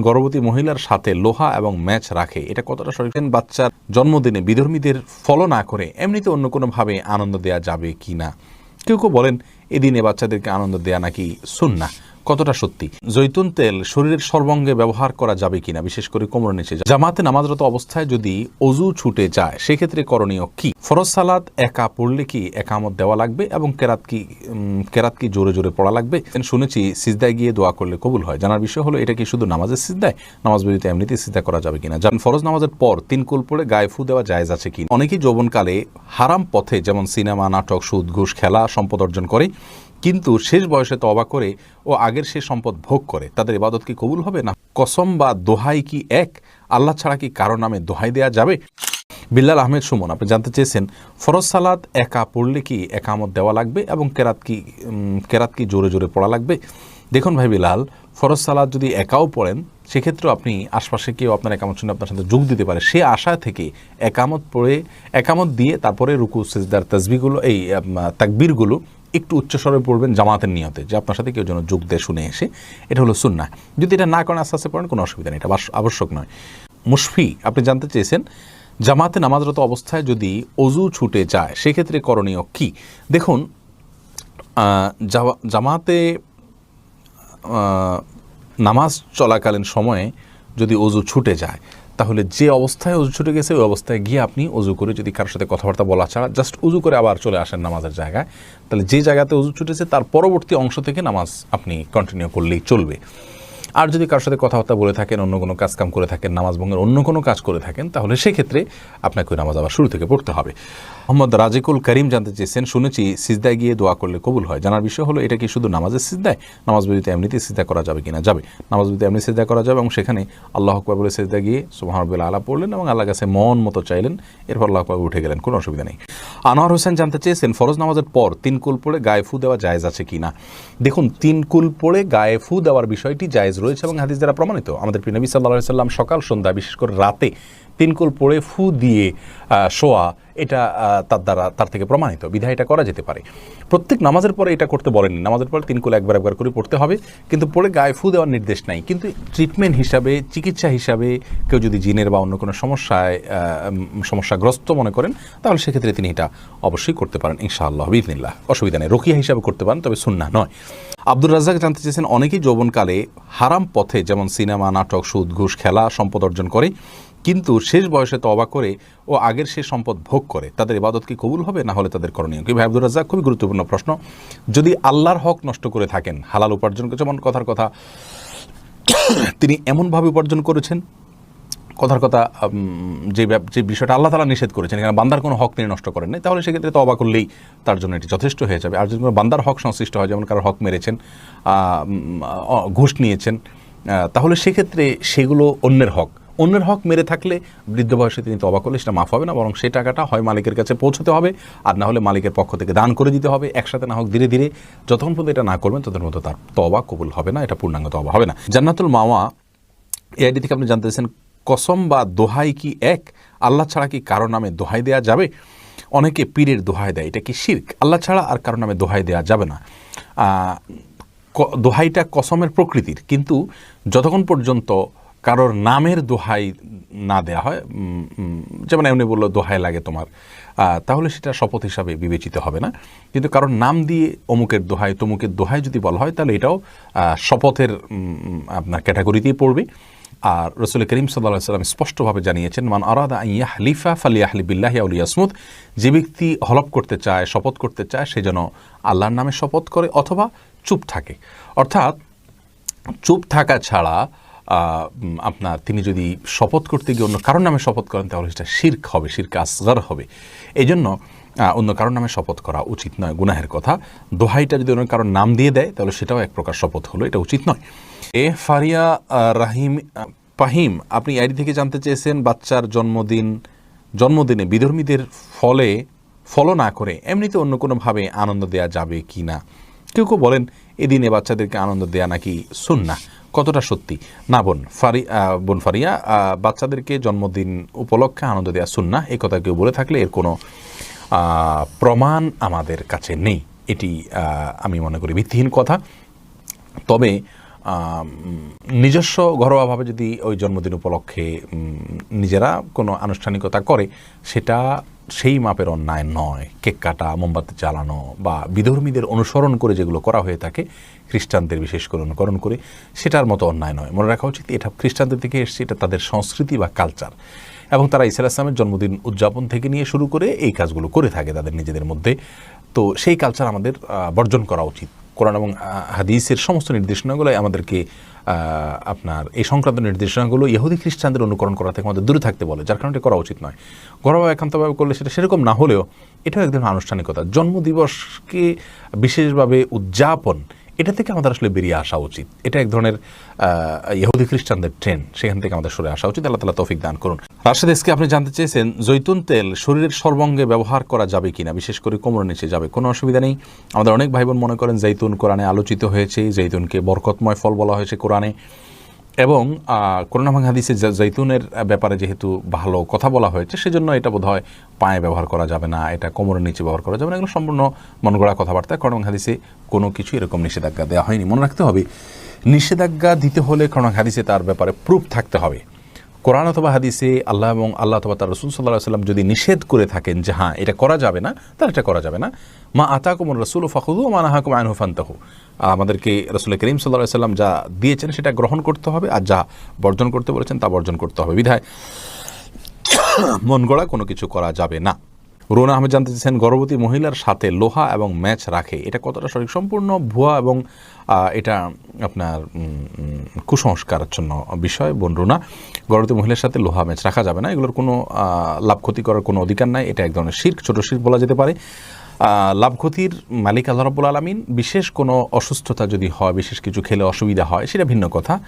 গর্ভবতী মহিলার সাথে লোহা এবং ম্যাচ রাখে। এটা কতটা সঠিক? বাচ্চার জন্মদিনে বিধর্মীদের ফলো না করে এমনিতে অন্য কোনোভাবে আনন্দ দেয়া যাবে কি না? কেউ কেউ বলেন, এদিনে বাচ্চাদেরকে আনন্দ দেয়া নাকি সুন্না কতটা সত্যি? জৈতুন তেল শরীরের সর্বঙ্গে ব্যবহার করা যাবে কিনা? বিশেষ করে কোমর নিচে জামাতে নামাজরত অবস্থায় যদি অজু ছুটে যায়, সেক্ষেত্রে করণীয় কি? ফরজ সালাদ একা পড়লে কি একামত দেওয়া লাগবে এবং কেরাত কি কেরাত কি জোরে জোরে পড়া লাগবে? শুনেছি, সিজদায় গিয়ে দোয়া করলে কবুল হয়। জানার বিষয় হলো, এটা কি শুধু নামাজের সিজদায়? নামাজ বিরতি এমনিতে সিজদা করা যাবে কিনা? যেমন ফরজ নামাজের পর তিন কুল পড়ে গায়ে ফু দেওয়া জায়েজ আছে কি অনেকেই যৌবনকালে হারাম পথে, যেমন সিনেমা, নাটক, সুদ, ঘুষ, খেলা, সম্পদ অর্জন করে। কিন্তু শেষ বয়সে তবা করে ও আগের সে সম্পদ ভোগ করে। তাদের ইবাদত কি কবুল হবে না? কসম বা দোহাই কি এক? আল্লাহ ছাড়া কি কারও নামে দোহাই দেয়া যাবে? বিল্লাল আহমেদ সুমন, আপনি জানতে চেয়েছেন, ফরজ সালাদ একা পড়লে কি একামত দেওয়া লাগবে এবং কেরাত কি কেরাত কি জোরে জোরে পড়া লাগবে? দেখুন ভাই বিলাল ফরজ সালাদ যদি একাও পড়েন, সেক্ষেত্রেও আপনি আশপাশে কেউ আপনার একামত শুনে আপনার সাথে যোগ দিতে পারে। সে আশা থেকে একামত পড়ে, একামত দিয়ে তারপরে রুকু, সেজদার তসবিগুলো এই তাকবীরগুলো একটু উচ্চস্বরে পড়বেন জামাতের নিয়তে, যে আপনার সাথে কেউ যেন যোগ দিয়ে শুনে এসে। এটা হলো সুন্না যদি এটা না করেন, আস্তে আস্তে পড়েন, কোনো অসুবিধা নেই, এটা আবশ্যক নয়। মুশফি, আপনি জানতে চেয়েছেন, জামাতে নামাজরত অবস্থায় যদি অজু ছুটে যায়, সেক্ষেত্রে করণীয় কি? দেখুন জামা- জামাতে নামাজ চলাকালীন সময়ে যদি অজু ছুটে যায় তাহলে যে অবস্থায় অজু ছুটে গেছে, ওই অবস্থায় গিয়ে আপনি অজু করে যদি কারোর সাথে কথাবার্তা বলা ছাড়া জাস্ট উজু করে আবার চলে আসেন নামাজের জায়গায়, তাহলে যে জায়গাতে অজু ছুটেছে তার পরবর্তী অংশ থেকে নামাজ আপনি কন্টিনিউ করলেই চলবে। আর যদি কারোর সাথে কথাবার্তা বলে থাকেন, অন্য কোনো কাজ কাম করে থাকেন, নামাজ ভঙ্গের অন্য কোনো কাজ করে থাকেন, তাহলে সেক্ষেত্রে আপনাকে ওই নামাজ আবার শুরু থেকে পড়তে হবে। মোহাম্মদ রাজিকুল করিম জানতে চেয়েছেন, শুনেছি, সিজদায় গিয়ে দোয়া করলে কবুল হয়। জানার বিষয় হলো, এটা কি শুধু নামাজের সিজদায়? নামাজ বিরতি এমনিতে সিজদা করা যাবে কিনা? যাবে। নামাজ বিরতি এমনি সিজদা করা যাবে এবং সেখানে আল্লাহ আকবর বলে সিজদা গিয়ে সুবহানাল্লাহ আলা পড়লেন এবং আল্লাহ কাছে মন মতো চাইলেন, এরপর আল্লাহ আকবর উঠে গেলেন, কোনো অসুবিধা নেই। আনোয়ার হোসেন জানতে চেয়েছেন, ফরজ নামাজের পর তিন কুল পড়ে গায়ে ফু দেওয়া জায়েজ আছে কিনা? দেখুন, তিন কুল পড়ে গায়ে ফু দেওয়ার বিষয়টি জায়েজ রয়েছে এবং হাদিস দ্বারা প্রমাণিত। আমাদের প্রিয় সাল্লাহ সাল্লাম সকাল সন্ধ্যা বিশেষ করে রাতে তিন কুল পড়ে ফু দিয়ে শোয়া, এটা তার দ্বারা, তার থেকে প্রমাণিত। বিধায় এটা করা যেতে পারে। প্রত্যেক নামাজের পরে এটা করতে বলেনি নামাজের পরে তিন কুল একবার একবার করে পড়তে হবে, কিন্তু পড়ে গায়ে ফু দেওয়ার নির্দেশ নাই। কিন্তু ট্রিটমেন্ট হিসাবে, চিকিৎসা হিসাবে কেউ যদি জিনের বা অন্য কোনো সমস্যায় সমস্যাগ্রস্ত মনে করেন, তাহলে সেক্ষেত্রে তিনি এটা অবশ্যই করতে পারেন, ইনশাআল্লাহ বিদিনিল্লাহ অসুবিধা নেই। রকিয়া হিসাবে করতে পারেন, তবে সুন্না নয়। আব্দুর রাজ্জাক জানতে চেয়েছেন, অনেকেই যৌবনকালে হারাম পথে, যেমন সিনেমা, নাটক, সুদ, ঘুষ, খেলা, সম্পদ অর্জন করে। কিন্তু শেষ বয়সে তবা করে ও আগের সে সম্পদ ভোগ করে। তাদের ইবাদত কি কবুল হবে না হলে তাদের করণীয় কি? ভাই রাজ্জাক, খুবই গুরুত্বপূর্ণ প্রশ্ন। যদি আল্লাহর হক নষ্ট করে থাকেন, হালাল উপার্জন করে যেমন কথার কথা, তিনি এমনভাবে উপার্জন করেছেন, কথার কথা যে যে বিষয়টা আল্লাহ তালা নিষেধ করেছেন, এখানে বান্দার কোনো হক তিনি নষ্ট করেন নাই, তাহলে সেক্ষেত্রে তো অবাক করলেই তার জন্য এটি যথেষ্ট হয়ে যাবে। আর যদি কোনো বান্দার হক সংশ্লিষ্ট হয়, যেমন কারও হক মেরেছেন ঘুষ নিয়েছেন তাহলে সেক্ষেত্রে সেগুলো অন্যের হক। অন্যের হক মেরে থাকলে বৃদ্ধ বয়সে তিনি তবা করলে সেটা মাফ হবে না, বরং সেই টাকাটা হয় মালিকের কাছে পৌঁছতে হবে আর না হলে মালিকের পক্ষ থেকে দান করে দিতে হবে। একসাথে না হোক ধীরে ধীরে যতক্ষণ পর্যন্ত এটা না করবেন ততক্ষণ পর্যন্ত তার তবা কবুল হবে না, এটা পূর্ণাঙ্গ তবা হবে না। জান্নাতুল মাওয়া এআইডি থেকে আপনি জানতে চাইছেন, কসম বা দোহাই কি এক? আল্লাহ ছাড়া কি কারও নামে দোহাই দেওয়া যাবে? অনেকে পীরের দোহাই দেয়, এটা কি শির্ক? আল্লাহ ছাড়া আর কারও নামে দোহাই দেওয়া যাবে না। দোহাইটা কসমের প্রকৃতির, কিন্তু যতক্ষণ পর্যন্ত কারোর নামের দোহাই না দেয়া হয় যেমন এমনি বলল দোহাই লাগে তোমার তাহলে সেটা শপথ হিসাবে বিবেচিত হবে না। কিন্তু কারোর নাম দিয়ে অমুকের দোহাই, তমুকের দোহাই যদি বলা হয়, তাহলে এটাও শপথের আপনার ক্যাটাগরিতেই পড়বে। আর রসুল করিম সাল্লাহ সাল্লাম স্পষ্টভাবে জানিয়েছেন, মান আরাদা আইয়া হালিফা ফালিয়া হালিবিল্লাহি আউলিয়াসমুদ যে ব্যক্তি হলপ করতে চায়, শপথ করতে চায়, সে যেন আল্লাহর নামে শপথ করে অথবা চুপ থাকে। অর্থাৎ চুপ থাকা ছাড়া আপনার তিনি যদি শপথ করতে গিয়ে অন্য কারোর নামে শপথ করেন, তাহলে সেটা শির্ক হবে, শির্ক আসগার হবে। এই জন্য অন্য কারোর নামে শপথ করা উচিত নয়, গুনাহের কথা। দোহাইটা যদি অন্য কারোর নাম দিয়ে দেয়, তাহলে সেটাও এক প্রকার শপথ হলো, এটা উচিত নয়। এ ফারিয়া রাহিম পাহিম, আপনি আইডি থেকে জানতে চেয়েছেন, বাচ্চার জন্মদিন, জন্মদিনে বিধর্মীদের ফলে ফলো না করে এমনিতে অন্য কোনোভাবে আনন্দ দেওয়া যাবে কি না কেউ কেউ বলেন, এদিনে বাচ্চাদেরকে আনন্দ দেয়া নাকি সুন্না কতটা সত্যি? না, বোন ফারি বোন ফারিয়া বাচ্চাদেরকে জন্মদিন উপলক্ষে আনন্দ দেওয়া সুন্না এই কথা কেউ বলে থাকলে এর কোনো প্রমাণ আমাদের কাছে নেই। এটি আমি মনে করি ভিত্তিহীন কথা। তবে নিজস্ব ঘরোয়াভাবে যদি ওই জন্মদিন উপলক্ষে নিজেরা কোনো আনুষ্ঠানিকতা করে, সেটা সেই মাপের অন্যায় নয়। কেক কাটা, মোমবাতি জ্বালানো বা বিধর্মীদের অনুসরণ করে যেগুলো করা হয়ে থাকে, খ্রিস্টানদের বিশেষ করে অনুকরণ করে, সেটার মতো অন্যায় নয়। মনে রাখা উচিত, এটা খ্রিস্টানদের থেকে এসছে, এটা তাদের সংস্কৃতি বা কালচার। এবং তারা ইসা ইসলামের জন্মদিন উদযাপন থেকে নিয়ে শুরু করে, এই কাজগুলো করে থাকে তাদের নিজেদের মধ্যে। তো সেই কালচার আমাদের বর্জন করা উচিত। কোরআন এবং হাদিসের সমস্ত নির্দেশনাগুলোই আমাদেরকে আপনার এই সংক্রান্ত নির্দেশনাগুলো ইহুদি খ্রিস্টানদের অনুকরণ করা থেকে আমাদের দূরে থাকতে বলে, যার কারণে করা উচিত নয়। ঘরোয়া একান্তভাবে করলে সেটা সেরকম না হলেও এটাও এক ধরনের আনুষ্ঠানিকতা। জন্মদিবসকে বিশেষভাবে উদযাপন এটা থেকে আমাদের আসলে বেরিয়ে আসা উচিত। এটা এক ধরনের ইহুদি খ্রিস্টানদের ট্রেন সেখান থেকে আমাদের সরে আসা উচিত। আল্লাহ তালা তৌফিক দান করুন। রাশেদ এসকে আপনি জানতে চেয়েছেন, জৈতুন তেল শরীরের সর্বঙ্গে ব্যবহার করা যাবে কিনা? বিশেষ করে কোমর নিচে যাবে। কোনো অসুবিধা নেই। আমাদের অনেক ভাই বোন মনে করেন, জৈতুন কোরআনে আলোচিত হয়েছে, জৈতুনকে বরকতময় ফল বলা হয়েছে কোরআনে। এবং করোনা ভাঙ হাদিসে জৈতুনের ব্যাপারে যেহেতু ভালো কথা বলা হয়েছে, সেজন্য এটা বোধহয় পায়ে ব্যবহার করা যাবে না, এটা কোমরের নিচে ব্যবহার করা যাবে না, এগুলো সম্পূর্ণ মন গড়া কথাবার্তা। করোনা হাদিসে কোনো কিছু এরকম নিষেধাজ্ঞা দেওয়া হয়নি। মনে রাখতে হবে, নিষেধাজ্ঞা দিতে হলে করোনা হাদিসে তার ব্যাপারে প্রুফ থাকতে হবে। কোরআন অথবা হাদিসে আল্লাহ এবং আল্লাহ অথবা তার রসুল সাল্লাহ সাল্লাম যদি নিষেধ করে থাকেন যে হ্যাঁ এটা করা যাবে না, তাহলে এটা করা যাবে না। মা আতা কুমর রসুল ফাহুদু মা নাহা কুমায়ন হুফান্তাহু আমাদেরকে রসুল করিম সাল্লাহ সাল্লাম যা দিয়েছেন সেটা গ্রহণ করতে হবে আর যা বর্জন করতে বলেছেন তা বর্জন করতে হবে। বিধায় মন গড়া কোনো কিছু করা যাবে না। রুনা আহমেদ জানতে চেয়েছেন গর্ভবতী মহিলার সাথে লোহা এবং ম্যাচ রাখে। এটা কতটা সঠিক? সম্পূর্ণ ভুয়া এবং এটা আপনার উম, কুসংস্কারাচ্ছন্ন বিষয় বোন রুনা। গর্ভবতী মহিলার সাথে লোহা ম্যাচ রাখা যাবে না। এগুলোর কোনো লাভ ক্ষতি করার কোনো অধিকার নাই। এটা এক ধরনের শির্ক ছোট শির্ক বলা যেতে পারে। লাভ ক্ষতির মালিক আল্লাহ রব্বুল আলমিন। বিশেষ কোনো অসুস্থতা যদি হয় বিশেষ কিছু খেলে অসুবিধা হয় সেটা ভিন্ন কথা।